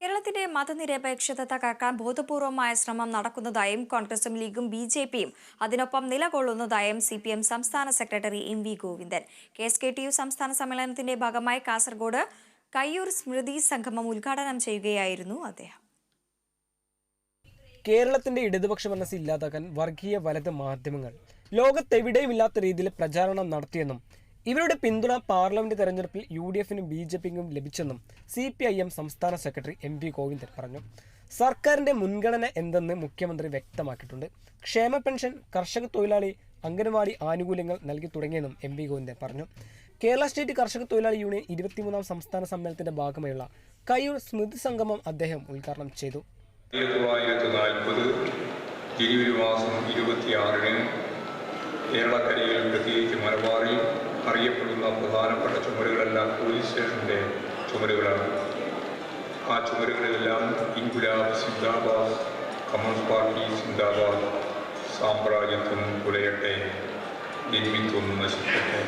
കേരളത്തിന്റെ മതനിരപേക്ഷത തകർക്കാൻ ബോധപൂർവമായ ശ്രമം നടക്കുന്നതായും കോൺഗ്രസും ലീഗും ബി ജെ പിയും അതിനൊപ്പം നിലകൊള്ളുന്നതായും സി പി എം സംസ്ഥാന secretary M V Govindan. K S K T U സംസ്ഥാന സമ്മേളനത്തിന്റെ ഭാഗമായി കാസർഗോഡ് കയ്യൂർ സ്മൃതി സംഗമം ഉദ്ഘാടനം ചെയ്യുകയായിരുന്നു അദ്ദേഹം. കേരളത്തിന്റെ ഇടതുപക്ഷ മനസ്സ് ഇല്ലാതാക്കാൻ വർഗീയ വലത് മാധ്യമങ്ങൾ ലോകത്തെവിടെയുമില്ലാത്ത രീതിയിൽ പ്രചാരണം നടത്തിയെന്നും ഇവരുടെ പിന്തുണ പാർലമെന്റ് തെരഞ്ഞെടുപ്പിൽ യു ഡി എഫിനും ബി ജെ പിക്കും ലഭിച്ചെന്നും സി പി ഐ എം സംസ്ഥാന സെക്രട്ടറി എം വി ഗോവിന്ദൻ പറഞ്ഞു. സർക്കാരിന്റെ മുൻഗണന എന്തെന്ന് മുഖ്യമന്ത്രി വ്യക്തമാക്കിയിട്ടുണ്ട്. ക്ഷേമ പെൻഷൻ കർഷക തൊഴിലാളി അംഗനവാടി ആനുകൂല്യങ്ങൾ നൽകി തുടങ്ങിയെന്നും എം വി ഗോവിന്ദൻ പറഞ്ഞു. കേരള സ്റ്റേറ്റ് കർഷക തൊഴിലാളി യൂണിയൻ ഇരുപത്തിമൂന്നാം സംസ്ഥാന സമ്മേളനത്തിന്റെ ഭാഗമായുള്ള കയ്യൂർ സ്മൃതി സംഗമം അദ്ദേഹം ഉദ്ഘാടനം ചെയ്തു. ജനുവരി മാസം ഇരുപത്തിയാറിന് കേരളക്കരയിൽ പ്രത്യേകിച്ച് മലബാറിൽ പ്രധാനപ്പെട്ട ചുമരുകളെല്ലാം പോലീസ് സ്റ്റേഷന്റെ ചുമരുകളാണ്. ആ ചുമരുകളിലെല്ലാം ഇൻഗുലാബ് സിന്ദാബാദ് കമ്മ്യൂണിസ്റ്റ് പാർട്ടി സിന്ദാബാദ് സാമ്രാജ്യത്വം പുലയട്ടെ ജന്മിത്വം നശിക്കട്ടെ.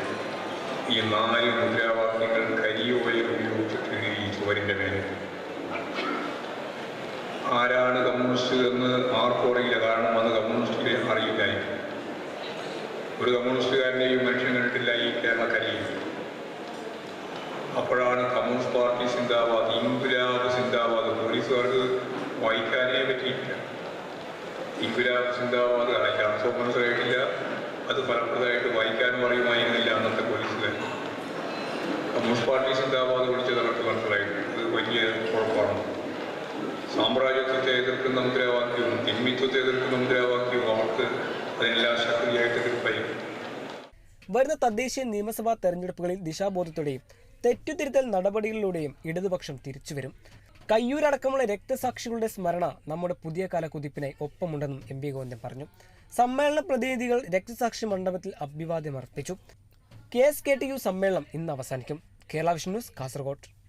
ഈ നാല് മുദ്രാവാക്യങ്ങൾ കരിയോയിൽ ഉപയോഗിച്ചിട്ടുണ്ട് ഈ ചുമരിന്റെ മേലെ. ആരാണ് കമ്മ്യൂണിസ്റ്റ് എന്ന് ആർക്കും അറിയില്ല. കാരണം അന്ന് കമ്മ്യൂണിസ്റ്റിനെ അറിയില്ലായിരുന്നു ഒരു കമ്മ്യൂണിസ്റ്റുകാരനെയും മനുഷ്യൻ കണ്ടിട്ടില്ല ഈ കേരളക്കരയിൽ. അപ്പോഴാണ് കമ്മ്യൂണിസ്റ്റ് പാർട്ടി സിന്ദാബാദ് ഇൻകുലാബ് സിന്ദാബാദ് പോലീസുകാർക്ക് വായിക്കാനേ പറ്റിയിട്ടില്ല. ഇൻകുലാബ് സിന്ദാബാദ് അർത്ഥം മനസ്സിലായിട്ടില്ല അത് ഫലപ്രദമായിട്ട് വായിക്കാനും അറിയുമായിരുന്നില്ല അന്നത്തെ പോലീസുകാർ കമ്മ്യൂണിസ്റ്റ് പാർട്ടി സിന്ദാബാദ് വിളിച്ചത് അവർക്ക് മനസ്സിലായിട്ടുണ്ട്. ഇത് വലിയ കുഴപ്പമാണ്. സാമ്രാജ്യത്വത്തെ എതിർക്കുന്ന മുദ്രാവാക്യവും തിന്മിത്വത്തെ എതിർക്കുന്ന മുദ്രാവാക്യവും അവർക്ക് അതിനെല്ലാം ശക്തിയായിട്ട് എതിർപ്പായിരിക്കും വരുന്ന തദ്ദേശീയ നിയമസഭാ തെരഞ്ഞെടുപ്പുകളിൽ ദിശാബോധത്തോടെയും തെറ്റുതിരുത്തൽ നടപടികളിലൂടെയും ഇടതുപക്ഷം തിരിച്ചുവരും. കയ്യൂരടക്കമുള്ള രക്തസാക്ഷികളുടെ സ്മരണ നമ്മുടെ പുതിയ കാല കുതിപ്പിനായി ഒപ്പമുണ്ടെന്നും എം പി ഗോവിന്ദൻ പറഞ്ഞു. സമ്മേളന പ്രതിനിധികൾ രക്തസാക്ഷി മണ്ഡപത്തിൽ അഭിവാദ്യം അർപ്പിച്ചു. K S K T U സമ്മേളനം ഇന്ന് അവസാനിക്കും. Kerala vision news Kasargod.